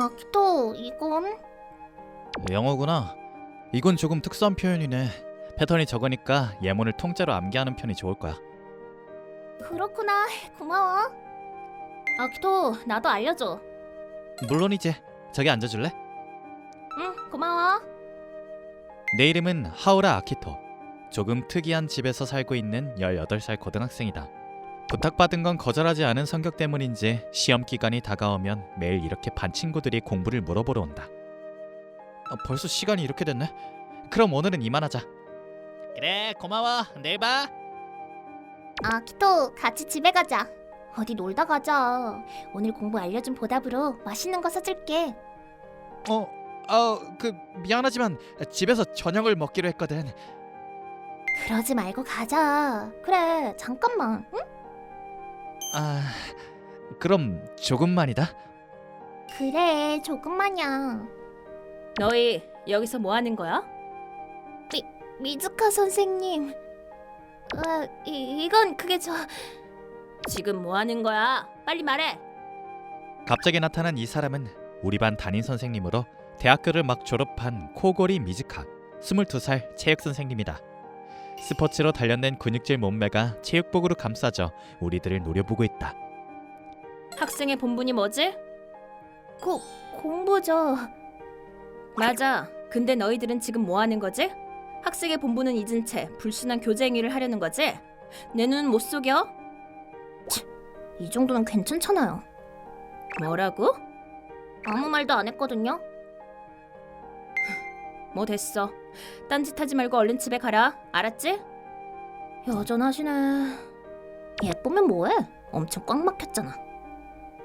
아키토, 이건? 영어구나. 이건 조금 특수한 표현이네. 패턴이 적으니까 예문을 통째로 암기하는 편이 좋을 거야. 그렇구나. 고마워. 아키토, 나도 알려줘. 물론이지. 저기 앉아줄래? 응, 고마워. 내 이름은 하우라 아키토. 조금 특이한 집에서 살고 있는 18살 고등학생이다. 부탁받은 건 거절하지 않은 성격 때문인지 시험 기간이 다가오면 매일 이렇게 반 친구들이 공부를 물어보러 온다. 아, 벌써 시간이 이렇게 됐네. 그럼 오늘은 이만하자. 그래, 고마워. 내일 봐. 아 키토, 같이 집에 가자. 어디 놀다 가자. 오늘 공부 알려준 보답으로 맛있는 거 사줄게. 어, 어, 그 미안하지만 집에서 저녁을 먹기로 했거든. 그러지 말고 가자. 그래, 잠깐만. 응? 아, 그럼 조금만이다. 그래, 조금만이야. 너희 여기서 뭐 하는 거야? 미즈카 선생님. 아, 이, 이건 그게 저 지금 뭐 하는 거야? 빨리 말해. 갑자기 나타난 이 사람은 우리 반 담임 선생님으로 대학교를 막 졸업한 코고리 미즈카 22살 체육 선생님이다. 스포츠로 단련된 근육질 몸매가 체육복으로 감싸져 우리들을 노려보고 있다. 학생의 본분이 뭐지? 고, 공부죠. 맞아. 근데 너희들은 지금 뭐 하는 거지? 학생의 본분은 잊은 채 불순한 교제 행위를 하려는 거지? 내눈못 속여? 이 정도는 괜찮잖아요. 뭐라고? 아무 말도 안 했거든요. 뭐 됐어. 딴짓하지 말고 얼른 집에 가라. 알았지? 여전하시네. 예쁘면 뭐해? 엄청 꽉 막혔잖아.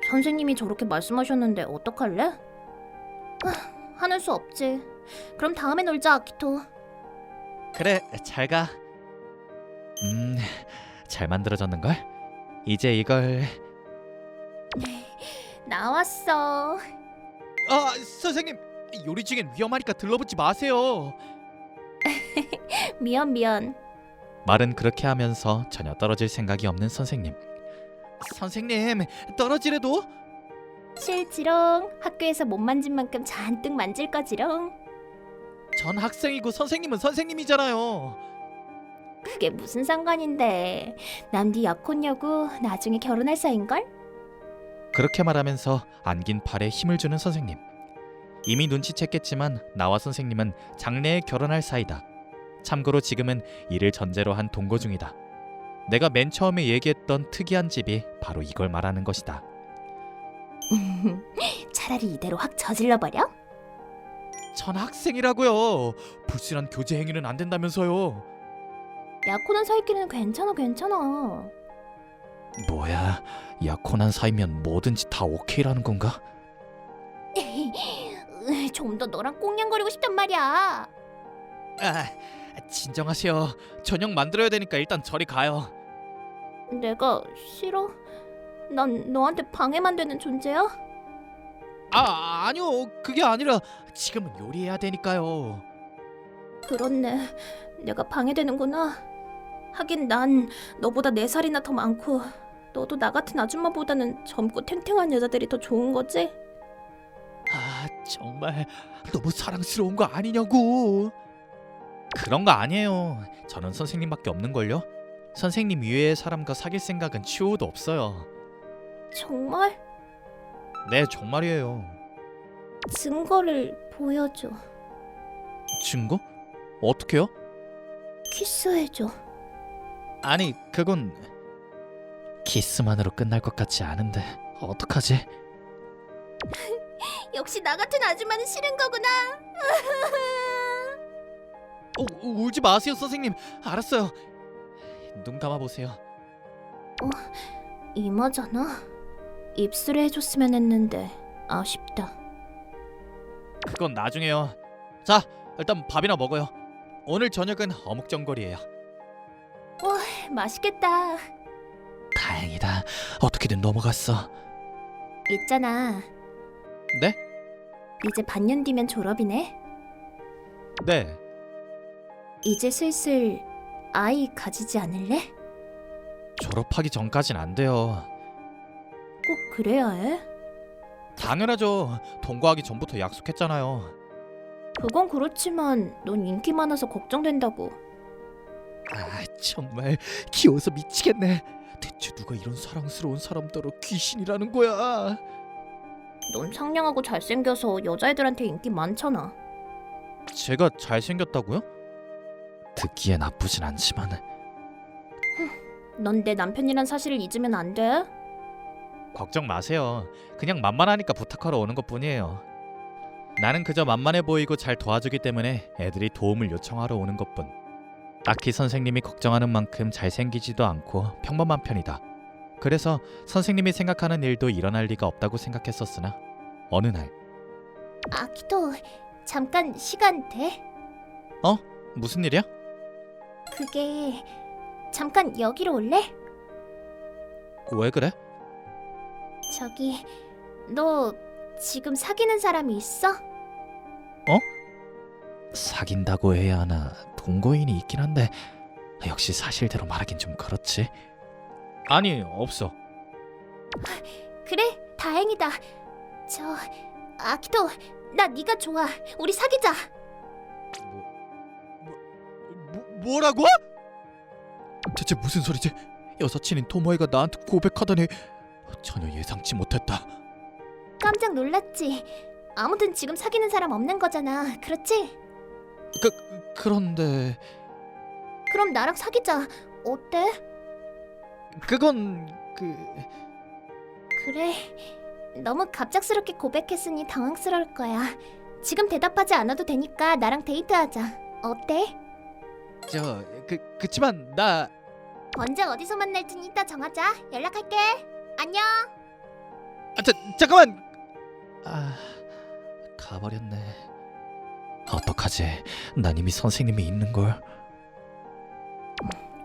선생님이 저렇게 말씀하셨는데 어떡할래? 아, 하는 수 없지. 그럼 다음에 놀자, 아키토. 그래, 잘 가. 음, 잘 만들어졌는 걸. 이제 이걸 나왔어. 아, 선생님. 요리 중엔 위험하니까 들러붙지 마세요. 미안, 미안. 말은 그렇게 하면서 전혀 떨어질 생각이 없는 선생님. 선생님, 떨어지래도? 싫지롱. 학교에서 못 만진 만큼 잔뜩 만질 거지롱. 전 학생이고 선생님은 선생님이잖아요. 그게 무슨 상관인데. 남디 약혼녀고 나중에 결혼할 사이인걸? 그렇게 말하면서 안긴 팔에 힘을 주는 선생님. 이미 눈치챘겠지만 나와 선생님은 장래에 결혼할 사이다. 참고로 지금은 이를 전제로 한 동거 중이다. 내가 맨 처음에 얘기했던 특이한 집이 바로 이걸 말하는 것이다. 차라리 이대로 확 저질러 버려? 전 학생이라고요. 불순한 교제 행위는 안 된다면서요. 약혼한 사이끼리는 괜찮아, 괜찮아. 뭐야? 약혼한 사이면 뭐든지 다 오케이라는 건가? 좀 더 너랑 꽁냥거리고 싶단 말이야. 아, 진정하세요. 저녁 만들어야 되니까 일단 저리 가요. 내가 싫어? 난 너한테 방해만 되는 존재야? 아, 아니요. 그게 아니라 지금은 요리해야 되니까요. 그렇네. 내가 방해되는구나. 하긴 난 너보다 네 살이나 더 많고 너도 나 같은 아줌마보다는 젊고 탱탱한 여자들이 더 좋은 거지? 아, 정말 너무 사랑스러운 거 아니냐고. 그런 거 아니에요. 저는 선생님밖에 없는 걸요. 선생님 이외의 사람과 사귈 생각은 추호도 없어요. 정말 네, 정말이에요. 증거를 보여줘. 증거? 어떻게요? 키스해줘. 아니, 그건 키스만으로 끝날 것 같지 않은데 어떡하지? 역시 나 같은 아줌마는 싫은 거구나. 어, 울지 마세요, 선생님. 알았어요. 눈 감아 보세요. 이마잖아. 입술에 해줬으면 했는데 아쉽다. 그건 나중에요. 자, 일단 밥이나 먹어요. 오늘 저녁은 어묵전골이에요. 맛있겠다. 다행이다. 어떻게든 넘어갔어. 있잖아. 네? 이제 반년 뒤면 졸업이네. 네. 이제 슬슬 아이 가지지 않을래? 졸업하기 전까진 안 돼요. 꼭 그래야 해? 당연하죠. 동거하기 전부터 약속했잖아요. 그건 그렇지만 넌 인기 많아서 걱정된다고. 아 정말 귀여워서 미치겠네. 대체 누가 이런 사랑스러운 사람더러 귀신이라는 거야? 넌 상냥하고 잘생겨서 여자애들한테 인기 많잖아. 제가 잘생겼다고요? 듣기에 나쁘진 않지만 넌 내 남편이란 사실을 잊으면 안 돼. 걱정 마세요. 그냥 만만하니까 부탁하러 오는 것뿐이에요. 나는 그저 만만해 보이고 잘 도와주기 때문에 애들이 도움을 요청하러 오는 것뿐. 딱히 선생님이 걱정하는 만큼 잘생기지도 않고 평범한 편이다. 그래서 선생님이 생각하는 일도 일어날 리가 없다고 생각했었으나 어느 날 아키토 잠깐 시간 돼? 무슨 일이야? 그게 잠깐 여기로 올래? 왜 그래? 저기 너 지금 사귀는 사람이 있어? 사귄다고 해야 하나 동거인이 있긴 한데 역시 사실대로 말하긴 좀 그렇지. 아니 없어. 그래 다행이다. 저 아키토 나 네가 좋아. 우리 사귀자. 뭐, 뭐라고? 대체 무슨 소리지? 여사친인 토모이가 나한테 고백하다니 전혀 예상치 못했다. 깜짝 놀랐지. 아무튼 지금 사귀는 사람 없는 거잖아. 그렇지? 그 그런데 그럼 나랑 사귀자. 어때? 그건 그 그래. 너무 갑작스럽게 고백했으니 당황스러울 거야. 지금 대답하지 않아도 되니까 나랑 데이트하자. 어때? 저 그 그치만 나 언제 어디서 만날진 이따 정하자. 연락할게. 안녕. 아, 자, 잠깐만. 아 가버렸네. 어떡하지? 난 이미 선생님이 있는 걸.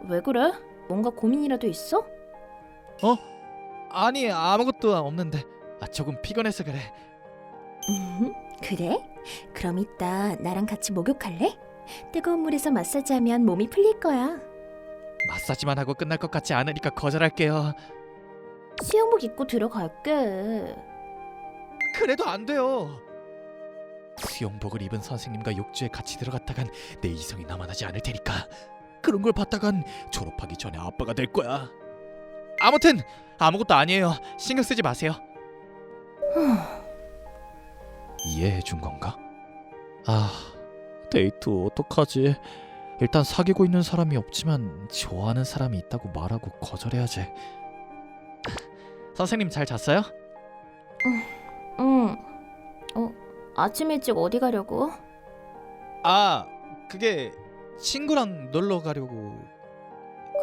왜 그래? 뭔가 고민이라도 있어? 아니 아무것도 없는데 아, 조금 피곤해서 그래. 음, 그래? 그럼 이따 나랑 같이 목욕할래? 뜨거운 물에서 마사지하면 몸이 풀릴 거야. 마사지만 하고 끝날 것 같지 않으니까 거절할게요. 수영복 입고 들어갈게. 그래도 안 돼요. 수영복을 입은 선생님과 욕조에 같이 들어갔다간 내 이성이 남아나지 않을 테니까 그런 걸 봤다간 졸업하기 전에 아빠가 될 거야. 아무튼 아무것도 아니에요. 신경 쓰지 마세요. 이해해 준 건가? 아 데이트 어떡하지? 일단 사귀고 있는 사람이 없지만 좋아하는 사람이 있다고 말하고 거절해야지. 선생님 잘 잤어요? 응. 어, 아침 일찍 어디 가려고? 아 그게 친구랑 놀러 가려고.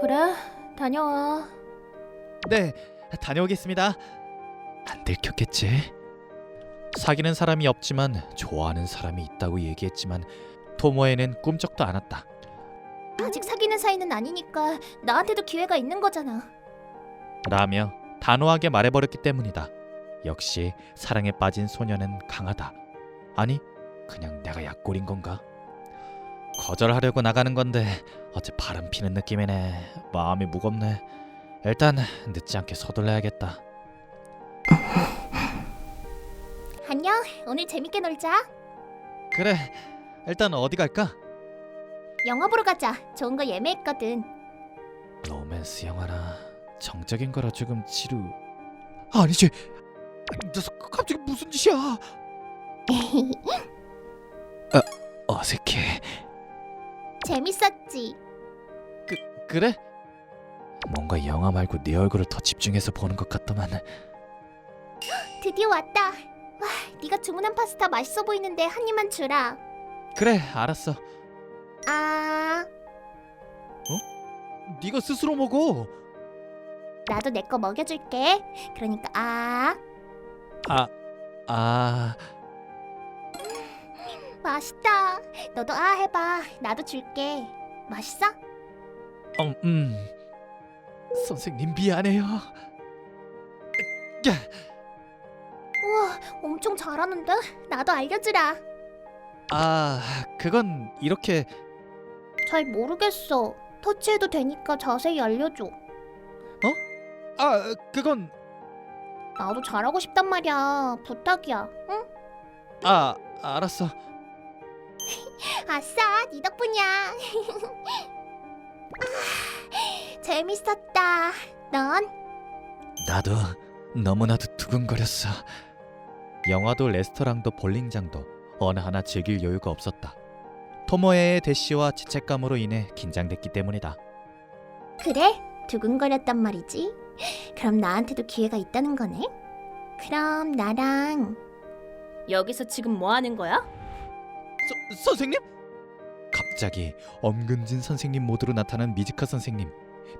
그래, 다녀와. 네 다녀오겠습니다. 안 들켰겠지? 사귀는 사람이 없지만 좋아하는 사람이 있다고 얘기했지만 토모에는 꿈쩍도 않았다. 아직 사귀는 사이는 아니니까 나한테도 기회가 있는 거잖아. 라며 단호하게 말해버렸기 때문이다. 역시 사랑에 빠진 소녀는 강하다. 아니 그냥 내가 약골인 건가 거절하려고 나가는 건데 어째 바람 피는 느낌이네 마음이 무겁네 일단 늦지 않게 서둘러야겠다 안녕. 오늘 재밌게 놀자. 그래 일단 어디 갈까? 영화 보러 가자. 좋은 거 예매했거든. 로맨스 영화라 정적인 거라 조금 지루 아니지 이 녀석 갑자기 무슨 짓이야 아, 어색해 재밌었지. 그래? 뭔가 영화 말고 내 얼굴을 더 집중해서 보는 것 같더만 드디어 왔다. 와, 네가 주문한 파스타 맛있어 보이는데 한 입만 주라. 그래 알았어 아, 네가 스스로 먹어 나도 내 거 먹여줄게. 그러니까 아, 아, 아 맛있다. 너도 아 해봐. 나도 줄게. 맛있어? 음, 음. 선생님 미안해요 야, 우와, 엄청 잘하는데? 나도 알려주라. 아 그건 이렇게 잘 모르겠어. 터치해도 되니까 자세히 알려줘. 아 그건 나도 잘하고 싶단 말이야. 부탁이야. 응? 아 알았어. 아싸, 네 덕분이야. 아, 재밌었다. 넌? 나도 너무나도 두근거렸어. 영화도 레스토랑도 볼링장도 어느 하나 즐길 여유가 없었다. 토모에의 대시와 죄책감으로 인해 긴장됐기 때문이다. 그래? 두근거렸단 말이지. 그럼 나한테도 기회가 있다는 거네. 그럼 나랑 여기서 지금 뭐 하는 거야? 서, 선생님? 갑자기 엄근진 선생님 모드로 나타난 미즈카 선생님.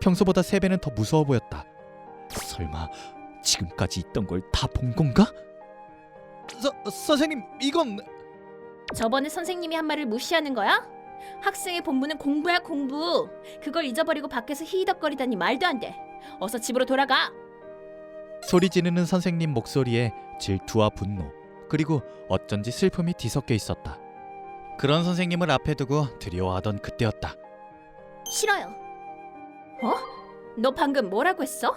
평소보다 세 배는 더 무서워 보였다. 설마 지금까지 있던 걸 다 본 건가? 서, 선생님 이건 저번에 선생님이 한 말을 무시하는 거야? 학생의 본분은 공부야 공부. 그걸 잊어버리고 밖에서 히히덕거리다니 말도 안 돼. 어서 집으로 돌아가. 소리 지르는 선생님 목소리에 질투와 분노 그리고 어쩐지 슬픔이 뒤섞여 있었다. 그런 선생님을 앞에 두고 두려워하던 그때였다. 싫어요. 너 방금 뭐라고 했어?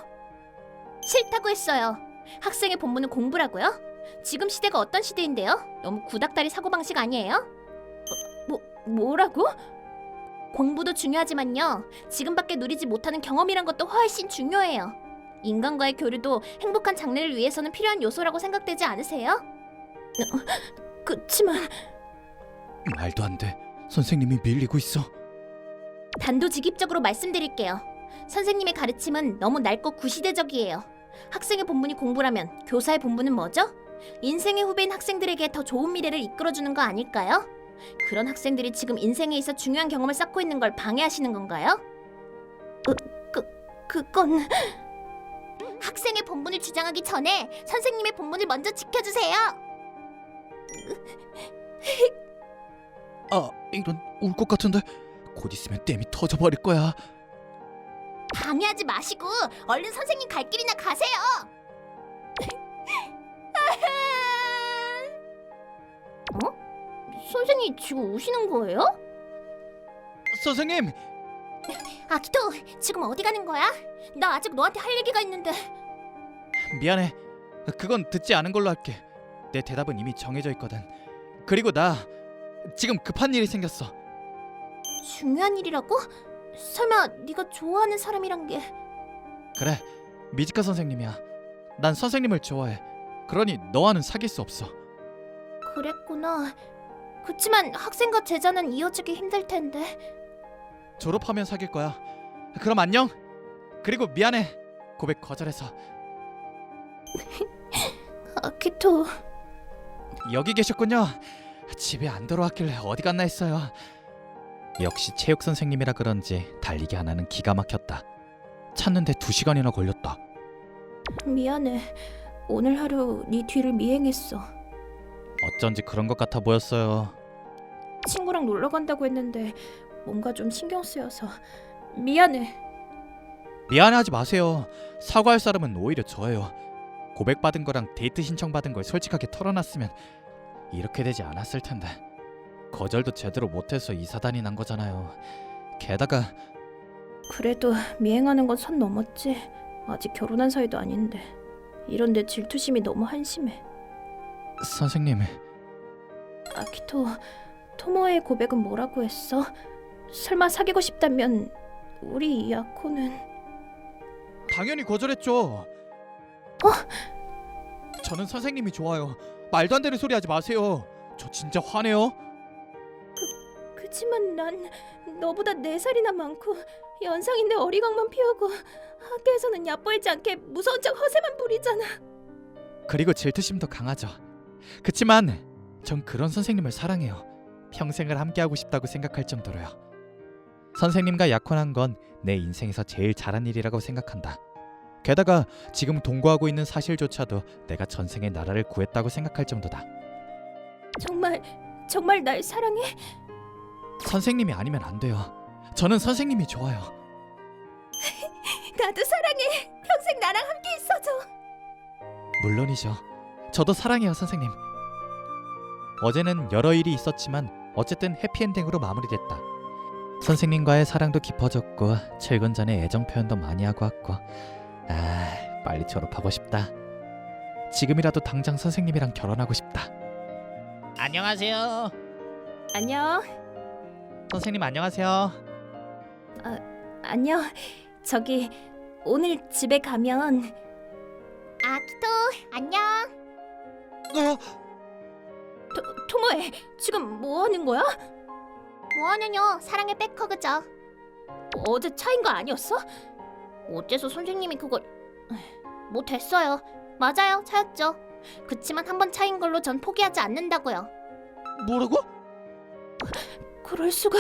싫다고 했어요. 학생의 본분은 공부라고요? 지금 시대가 어떤 시대인데요? 너무 구닥다리 사고방식 아니에요? 뭐 뭐라고? 공부도 중요하지만요. 지금밖에 누리지 못하는 경험이란 것도 훨씬 중요해요. 인간과의 교류도 행복한 장래를 위해서는 필요한 요소라고 생각되지 않으세요? 어, 그치만 말도 안 돼. 선생님이 밀리고 있어. 단도직입적으로 말씀드릴게요. 선생님의 가르침은 너무 낡고 구시대적이에요. 학생의 본분이 공부라면 교사의 본분은 뭐죠? 인생의 후배인 학생들에게 더 좋은 미래를 이끌어주는 거 아닐까요? 그런 학생들이 지금 인생에 있어 중요한 경험을 쌓고 있는 걸 방해하시는 건가요? 어, 그, 그건... 학생의 본분을 주장하기 전에 선생님의 본분을 먼저 지켜주세요. 아 이런 울 것 같은데 곧 있으면 땜이 터져버릴 거야. 방해하지 마시고 얼른 선생님 갈 길이나 가세요. 어? 선생님 지금 우시는 거예요? 선생님 아키토 지금 어디 가는 거야? 나 아직 너한테 할 얘기가 있는데 미안해. 그건 듣지 않은 걸로 할게. 내 대답은 이미 정해져 있거든. 그리고 나 지금 급한 일이 생겼어. 중요한 일이라고? 설마 네가 좋아하는 사람이란 게 그래 미지카 선생님이야. 난 선생님을 좋아해. 그러니 너와는 사귈 수 없어. 그랬구나. 그치만 학생과 제자는 이어지기 힘들 텐데 졸업하면 사귈 거야. 그럼 안녕. 그리고 미안해. 고백 거절해서 아키토 여기 계셨군요. 집에 안 들어왔길래 어디 갔나 했어요. 역시 체육 선생님이라 그런지 달리기 하나는 기가 막혔다. 찾는데 두 시간이나 걸렸다. 미안해. 오늘 하루 네 뒤를 미행했어. 어쩐지 그런 것 같아 보였어요. 친구랑 놀러 간다고 했는데 뭔가 좀 신경 쓰여서 미안해. 미안해하지 마세요. 사과할 사람은 오히려 저예요. 고백받은 거랑 데이트 신청받은 걸 솔직하게 털어놨으면 이렇게 되지 않았을 텐데. 거절도 제대로 못해서 이사단이 난 거잖아요. 게다가 그래도 미행하는 건 선 넘었지. 아직 결혼한 사이도 아닌데. 이런 내 질투심이 너무 한심해. 선생님 아키토, 토모의 고백은 뭐라고 했어? 설마 사귀고 싶다면 우리 이 아코는 당연히 거절했죠. 저는 선생님이 좋아요. 말도 안 되는 소리 하지 마세요. 저 진짜 화내요. 그치만 난 너보다 네 살이나 많고 연상인데 어리광만 피우고 학교에서는 얕보이지 않게 무서운 척 허세만 부리잖아. 그리고 질투심도 강하죠. 그치만 전 그런 선생님을 사랑해요. 평생을 함께하고 싶다고 생각할 정도로요. 선생님과 약혼한 건 내 인생에서 제일 잘한 일이라고 생각한다. 게다가 지금 동거하고 있는 사실조차도 내가 전생에 나라를 구했다고 생각할 정도다. 정말 정말 날 사랑해? 선생님이 아니면 안 돼요. 저는 선생님이 좋아요. 나도 사랑해. 평생 나랑 함께 있어줘. 물론이죠. 저도 사랑해요, 선생님. 어제는 여러 일이 있었지만 어쨌든 해피엔딩으로 마무리됐다. 선생님과의 사랑도 깊어졌고 출근 전에 애정 표현도 많이 하고 왔고 아 빨리 졸업하고 싶다. 지금이라도 당장 선생님이랑 결혼하고 싶다. 안녕하세요. 안녕. 선생님 안녕하세요. 안녕. 저기 오늘 집에 가면 아키토 안녕. 어, 토, 토모에 지금 뭐 하는 거야? 뭐하냐뇨 사랑의 백허그죠. 어제 차인 거 아니었어? 어째서 선생님이 그걸 뭐 됐어요. 맞아요 차였죠. 그치만 한 번 차인 걸로 전 포기하지 않는다고요. 뭐라고? 그럴 수가.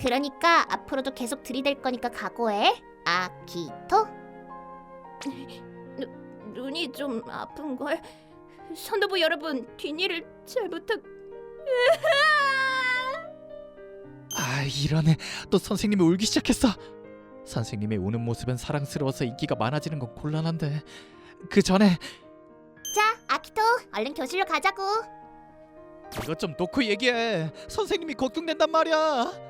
그러니까 앞으로도 계속 들이댈 거니까 각오해. 아키토. 눈이 좀 아픈 걸. 선도부 여러분 뒷일을 잘 부탁. 아 이러네. 또 선생님이 울기 시작했어. 선생님의 우는 모습은 사랑스러워서 인기가 많아지는 건 곤란한데 그 전에 자 아키토 얼른 교실로 가자고. 이것 좀 놓고 얘기해. 선생님이 걱정된단 말이야.